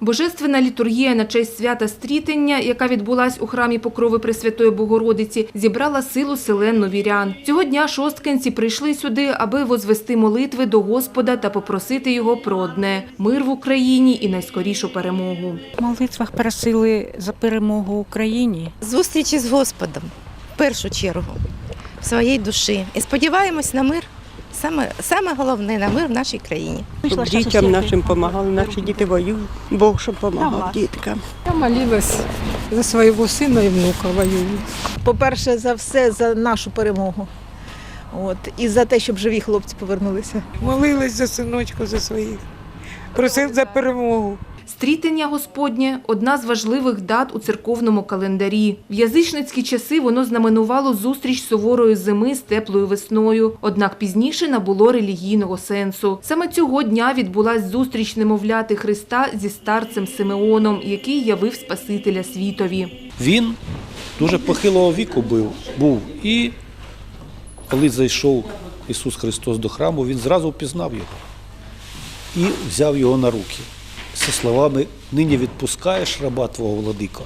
Божественна літургія на честь свята Стрітення, яка відбулась у храмі Покрови Пресвятої Богородиці, зібрала силу селен новірян. Цього дня шосткинці прийшли сюди, аби возвести молитви до Господа та попросити його про одне – мир в Україні і найскорішу перемогу. В молитвах просили за перемогу Україні. зустрічі з Господом в першу чергу в своїй душі. І сподіваємось на мир. Саме, саме головне на мир в нашій країні. Щоб дітям нашим допомагали, наші діти воюють. Бог щоб допомагав діткам. Я молилась за свого сина і внука воюють. По-перше, за все за нашу перемогу. От, і за те, щоб живі хлопці повернулися. Молилась за синочку за своїх. Просив за перемогу. Стрітення Господнє – одна з важливих дат у церковному календарі. В язичницькі часи воно знаменувало зустріч суворої зими з теплою весною, однак пізніше набуло релігійного сенсу. Саме цього дня відбулась зустріч немовляти Христа зі старцем Симеоном, який явив Спасителя світові. Він дуже похилого віку був. І коли зайшов Ісус Христос до храму, Він зразу впізнав його і взяв його на руки. Зі словами нині відпускаєш раба Твого владико,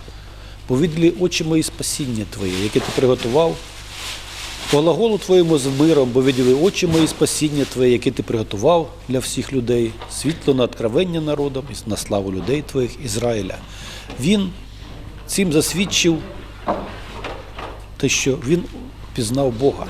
бо відлі очі мої спасіння Твоє, яке ти приготував. Глаголу Твоєму з миром, бо виділи очі мої спасіння Твоє, яке ти приготував для всіх людей, світло на откровення народам і на славу людей Твоїх Ізраїля. Він цим засвідчив те, що він пізнав Бога,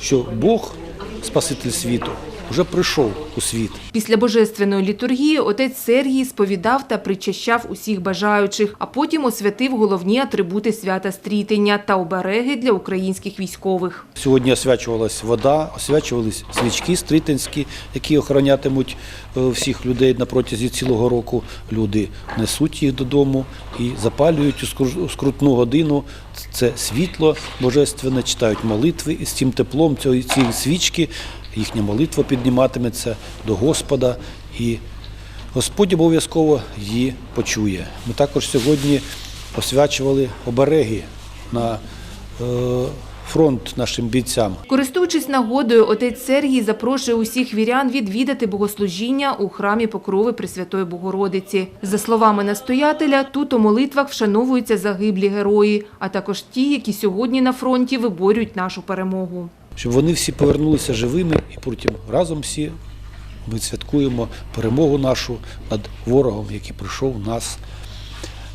що Бог, Спаситель світу, вже прийшов у світ. Після божественної літургії отець Сергій сповідав та причащав усіх бажаючих, а потім освятив головні атрибути свята Стрітення та обереги для українських військових. Сьогодні освячувалась вода, освячувались свічки стрітинські, які охоронятимуть е, всіх людей на протязі цілого року. Люди несуть їх додому і запалюють у скрутну годину. Це світло божественне, читають молитви і з цим теплом цієї цієї свічки їхня молитва підніматиметься до Господа і Господь обов'язково її почує. Ми також сьогодні освячували обереги на е, фронт нашим бійцям. Користуючись нагодою, отець Сергій запрошує усіх вірян відвідати богослужіння у храмі Покрови Пресвятої Богородиці. За словами настоятеля, тут у молитвах вшановуються загиблі герої, а також ті, які сьогодні на фронті виборюють нашу перемогу. Щоб вони всі повернулися живими і потім разом всі ми святкуємо перемогу нашу над ворогом, який прийшов нас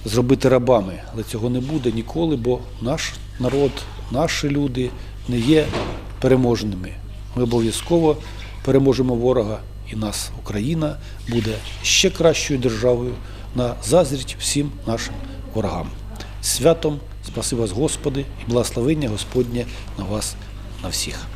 зробити рабами. Але цього не буде ніколи, бо наш народ, наші люди не є переможними. Ми обов'язково переможемо ворога, і нас, Україна, буде ще кращою державою на заздріть всім нашим ворогам. Святом, спаси вас, Господи, і благословення Господнє на вас, на всіх.